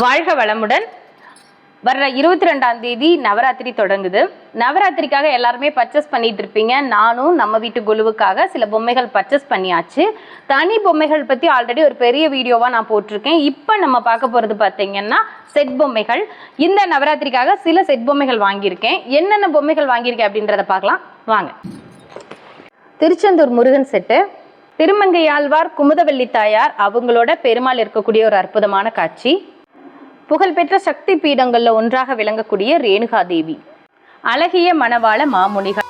வாழ்க வளமுடன். வர்ற இருபத்தி ரெண்டாம் தேதி நவராத்திரி தொடங்குது. நவராத்திரிக்காக எல்லாருமே பர்ச்சேஸ் பண்ணிட்டு இருப்பீங்க. நானும் நம்ம வீட்டு குழுவுக்காக சில பொம்மைகள் பர்ச்சேஸ் பண்ணியாச்சு. தனி பொம்மைகள் பற்றி ஆல்ரெடி ஒரு பெரிய வீடியோவாக நான் போட்டிருக்கேன். இப்போ நம்ம பார்க்க போகிறது பார்த்தீங்கன்னா செட் பொம்மைகள். இந்த நவராத்திரிக்காக சில செட் பொம்மைகள் வாங்கியிருக்கேன். என்னென்ன பொம்மைகள் வாங்கியிருக்கேன் அப்படின்றத பார்க்கலாம். வாங்க. திருச்செந்தூர் முருகன் செட்டு திருமங்கையாழ்வார் குமுதவள்ளி தாயார் அவங்களோட பெருமாள் இருக்கக்கூடிய ஒரு அற்புதமான காட்சி. புகழ்பெற்ற சக்தி பீடங்கள்ல ஒன்றாக விளங்கக்கூடிய ரேணுகா தேவி அழகிய மணவாள மாமுனிகள்.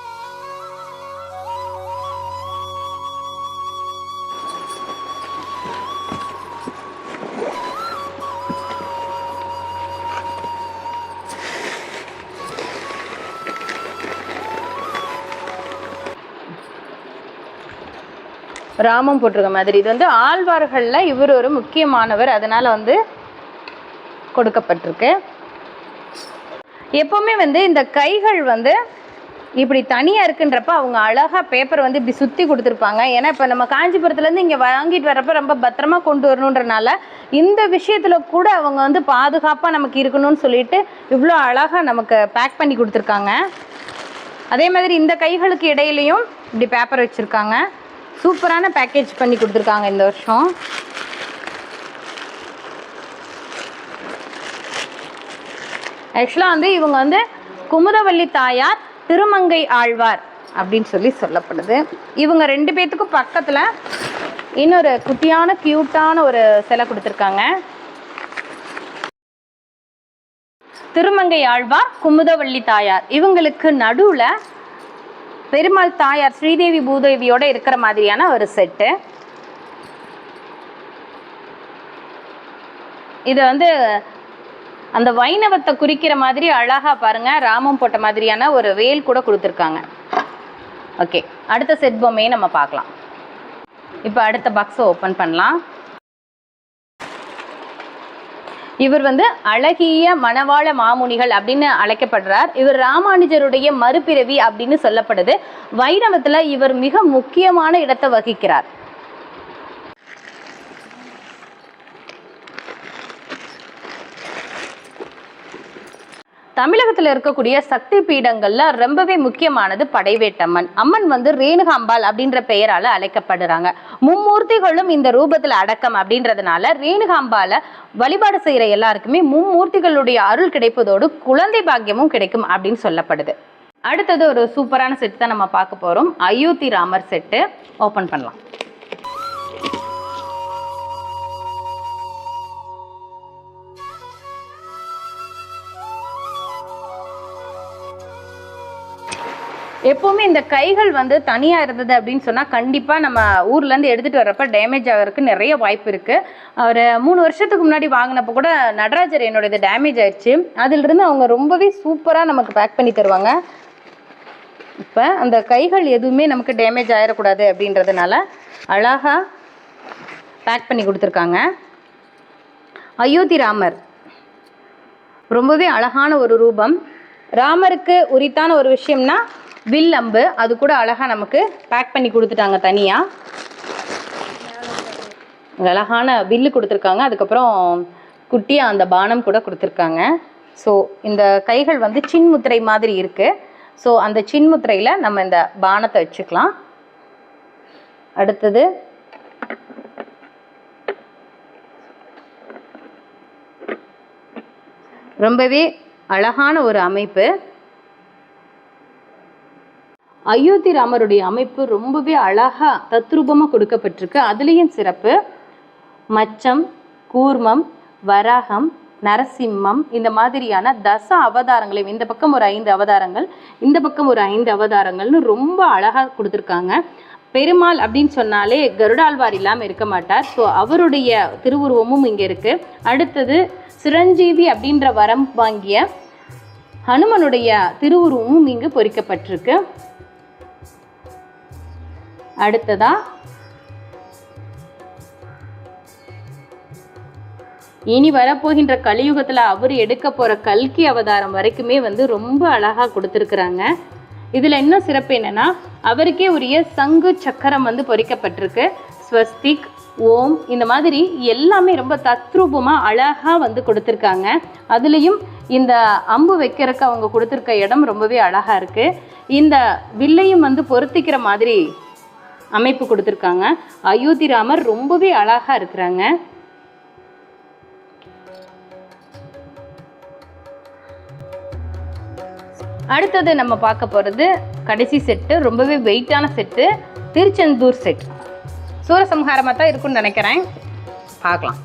ராமம் போட்டிருக்க மாதிரி. இது வந்து ஆழ்வார்கள்ல இவர் ஒரு முக்கியமானவர். அதனால வந்து கொடுக்கப்பட்டிருக்கு. எப்போவுமே வந்து இந்த கைகள் வந்து இப்படி தனியாக இருக்குன்றப்ப அவங்க அழகாக பேப்பர் வந்து இப்படி சுற்றி கொடுத்துருப்பாங்க. ஏன்னா இப்போ நம்ம காஞ்சிபுரத்துலேருந்து இங்கே வாங்கிட்டு வரப்ப ரொம்ப பத்திரமா கொண்டு வரணுன்றனால இந்த விஷயத்தில் கூட அவங்க வந்து பாதுகாப்பாக நமக்கு இருக்கணும்னு சொல்லிட்டு இவ்வளோ அழகாக நமக்கு பேக் பண்ணி கொடுத்துருக்காங்க. அதே மாதிரி இந்த கைகளுக்கு இடையிலையும் இப்படி பேப்பர் வச்சுருக்காங்க. சூப்பரான பேக்கேஜ் பண்ணி கொடுத்துருக்காங்க இந்த வருஷம். ஆக்சுவலாக வந்து இவங்க வந்து குமுதவள்ளி தாயார் திருமங்கை ஆழ்வார் அப்படின்னு சொல்லி சொல்லப்படுது. இவங்க ரெண்டு பேர்த்துக்கும் பக்கத்தில் இன்னொரு குட்டியான க்யூட்டான ஒரு சிலை கொடுத்துருக்காங்க. திருமங்கை ஆழ்வார் குமுதவள்ளி தாயார். இவங்களுக்கு நடுவில் பெருமாள் தாயார் ஸ்ரீதேவி பூதேவியோட இருக்கிற மாதிரியான ஒரு செட்டு. இது வந்து அந்த வைணவத்தை குறிக்கிற மாதிரி அழகா பாருங்க. ராமம் போட்ட மாதிரியான ஒரு வேல் கூட கொடுத்துருக்காங்க. ஓகே அடுத்த செட் பொம்மையை நம்ம பார்க்கலாம். இப்போ அடுத்த பாக்ஸை ஓப்பன் பண்ணலாம். இவர் வந்து அழகிய மணவாள மாமுனிகள் அப்படின்னு அழைக்கப்படுறார். இவர் ராமானுஜருடைய மறுபிறவி அப்படின்னு சொல்லப்படுது. வைணவத்தில் இவர் மிக முக்கியமான இடத்தை வகிக்கிறார். தமிழகத்தில் இருக்கக்கூடிய சக்தி பீடங்கள்ல ரொம்பவே முக்கியமானது படைவேட்டம்மன். அம்மன் வந்து ரேணுகாம்பாள் அப்படின்ற பெயரால அழைக்கப்படுறாங்க. மும்மூர்த்திகளும் இந்த ரூபத்தில் அடக்கம் அப்படின்றதுனால ரேணுகாம்பால வழிபாடு செய்யற எல்லாருக்குமே மும்மூர்த்திகளுடைய அருள் கிடைப்பதோடு குழந்தை பாக்கியமும் கிடைக்கும் அப்படின்னு சொல்லப்படுது. அடுத்தது ஒரு சூப்பரான செட் தான் நம்ம பார்க்க போகிறோம் அயோத்தி ராமர் செட்டு ஓப்பன் பண்ணலாம். எப்போவுமே இந்த கைகள் வந்து தனியாக இருந்தது அப்படின்னு சொன்னால் கண்டிப்பாக நம்ம ஊர்லேருந்து எடுத்துகிட்டு வரப்ப டேமேஜ் ஆகிறதுக்கு நிறைய வாய்ப்பு இருக்குது ஒரு மூணு வருஷத்துக்கு முன்னாடி வாங்கினப்போ கூட நடராஜர் என்னோட இது டேமேஜ் ஆயிடுச்சு. அதிலிருந்து அவங்க ரொம்பவே சூப்பராக நமக்கு பேக் பண்ணி தருவாங்க. இப்போ அந்த கைகள் எதுவுமே நமக்கு டேமேஜ் ஆகிடக்கூடாது அப்படின்றதுனால அழகாக பேக் பண்ணி கொடுத்துருக்காங்க. அயோத்தி ராமர் ரொம்பவே அழகான ஒரு ரூபம். ராமருக்கு உரித்தான ஒரு விஷயம்னா வில் அம்பு அது கூட அழகாக நமக்கு பேக் பண்ணி கொடுத்துட்டாங்க தனியாக அழகான வில்லு கொடுத்துருக்காங்க. அதுக்கப்புறம் குட்டியாக அந்த பானம் கூட கொடுத்துருக்காங்க. ஸோ இந்த கைகள் வந்து சின்முத்திரை மாதிரி இருக்குது ஸோ அந்த சின்முத்திரையில் நம்ம இந்த பானத்தை வச்சுக்கலாம். அடுத்தது ரொம்பவே அழகான ஒரு அமைப்பு. அயோத்தி ராமருடைய அமைப்பு ரொம்பவே அழகா தத்ரூபமா கொடுக்கப்பட்டிருக்கு. அதுலேயும் சிறப்பு. மச்சம் கூர்மம் வராகம் நரசிம்மம் இந்த மாதிரியான தச அவதாரங்களையும் இந்த பக்கம் ஒரு ஐந்து அவதாரங்கள் இந்த பக்கம் ஒரு ஐந்து அவதாரங்கள்னு ரொம்ப அழகா கொடுத்துருக்காங்க. பெருமாள் அப்படின்னு சொன்னாலே கருடாழ்வார் இல்லாமல் இருக்க மாட்டார். ஸோ அவருடைய திருவுருவமும் இங்கே இருக்கு. அடுத்தது சிரஞ்சீவி அப்படின்ற வரம் வாங்கிய ஹனுமனுடைய திருவுருவமும் இங்கு பொறிக்கப்பட்டிருக்கு. அடுத்ததா இனி வரப்போகின்ற கலியுகத்துல அவர் எடுக்க போற கல்கி அவதாரம் வரைக்குமே வந்து ரொம்ப அழகா கொடுத்துருக்குறாங்க. இதுல இன்னும் சிறப்பு என்னன்னா அவருக்கே உரிய சங்கு சக்கரம் வந்து பொறிக்கப்பட்டிருக்கு. ஸ்வஸ்திக் ஓம் இந்த மாதிரி எல்லாமே ரொம்ப தத்ரூபமாக அழகாக வந்து கொடுத்துருக்காங்க. அதுலேயும் இந்த அம்பு வைக்கிறதுக்கு அவங்க கொடுத்துருக்க இடம் ரொம்பவே அழகாக இருக்குது இந்த வில்லையும் வந்து பொருத்திக்கிற மாதிரி அமைப்பு கொடுத்துருக்காங்க. அயோத்தி ராமர் ரொம்பவே அழகாக இருக்கிறாங்க. அடுத்தது நம்ம பார்க்க போகிறது கடைசி செட்டு ரொம்பவே வெயிட்டான செட்டு திருச்செந்தூர் செட் சூரசம்ஹாரமாக தான் இருக்கும்னு நினைக்கிறேன். பார்க்கலாம்.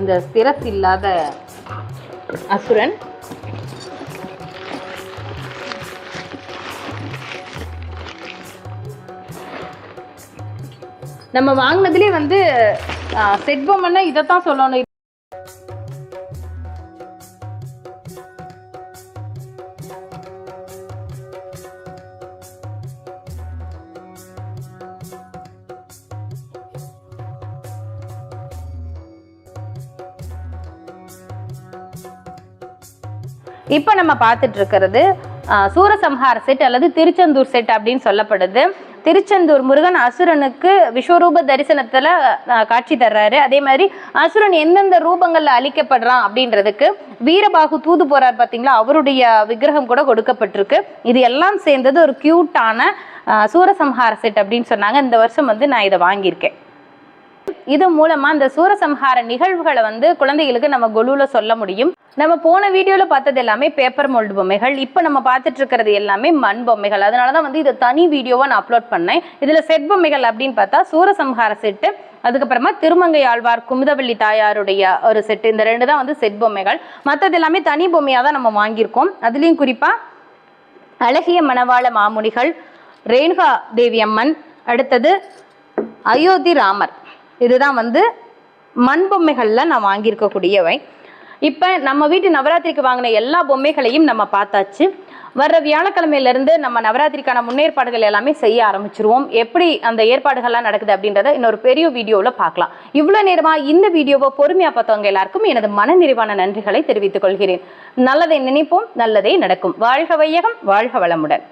இந்த சிரஸ் இல்லாத அசுரன். நம்ம வாங்கினதுலேயே வந்து செட் பொம்மைன்னா இதைத்தான் சொல்லணும். இப்போ நம்ம பார்த்துட்டு இருக்கிறது சூரசம்ஹார செட் அல்லது திருச்செந்தூர் செட் அப்படின்னு சொல்லப்படுது. திருச்செந்தூர் முருகன் அசுரனுக்கு விஸ்வரூப தரிசனத்தில் காட்சி தர்றாரு. அதே மாதிரி அசுரன் எந்தெந்த ரூபங்களில் அழிக்கப்படுறான் அப்படின்றதுக்கு வீரபாகு தூது போறார் பார்த்தீங்களா அவருடைய விக்கிரகம் கூட கொடுக்கப்பட்டிருக்கு. இது எல்லாம் சேர்ந்தது ஒரு கியூட்டான சூரசம்ஹார செட் அப்படின்னு சொன்னாங்க. இந்த வருஷம் வந்து நான் இதை வாங்கியிருக்கேன். இது மூலமா இந்த சூரசம்ஹார நிகழ்வுகளை வந்து குழந்தைகளுக்கு நம்ம கொலுவில் சொல்ல முடியும். நம்ம போன வீடியோல பார்த்தது எல்லாமே பேப்பர் மோல்டு பொம்மைகள். இப்போ நம்ம பார்த்துட்டு இருக்கிறது எல்லாமே மண் பொம்மைகள். அதனால தான் வந்து இதை தனி வீடியோவா நான் அப்லோட் பண்ணேன். இதுல செட் பொம்மைகள் அப்படின்னு பார்த்தா சூரசம்ஹார செட்டு அதுக்கப்புறமா திருமங்கை ஆழ்வார் குமுதவள்ளி தாயாருடைய ஒரு செட்டு இந்த ரெண்டு தான் வந்து செட் பொம்மைகள். மற்றது எல்லாமே தனி பொம்மையாக தான் நம்ம வாங்கியிருக்கோம். அதுலேயும் குறிப்பாக அழகிய மணவாள மாமுனிகள் ரேணுகா தேவி அம்மன் அடுத்தது அயோத்தி ராமர். இதுதான் வந்து மண் பொம்மைகளில் நான் வாங்கியிருக்கக்கூடியவை. இப்போ நம்ம வீட்டு நவராத்திரிக்கு வாங்கின எல்லா பொம்மைகளையும் நம்ம பார்த்தாச்சு. வர்ற வியாழக்கிழமையிலேருந்து நம்ம நவராத்திரிக்கான முன்னேற்பாடுகள் எல்லாமே செய்ய ஆரம்பிச்சிருவோம். எப்படி அந்த ஏற்பாடுகள்லாம் நடக்குது அப்படின்றத இன்னொரு பெரிய வீடியோவில் பார்க்கலாம். இவ்வளோ நேரமாக இந்த வீடியோவை பொறுமையாக பார்த்தவங்க எல்லாருக்கும் எனது மனநிறைவான நன்றிகளை தெரிவித்துக் கொள்கிறேன். நல்லதை நினைப்போம் நல்லதே நடக்கும். வாழ்க வையகம் வாழ்க வளமுடன்.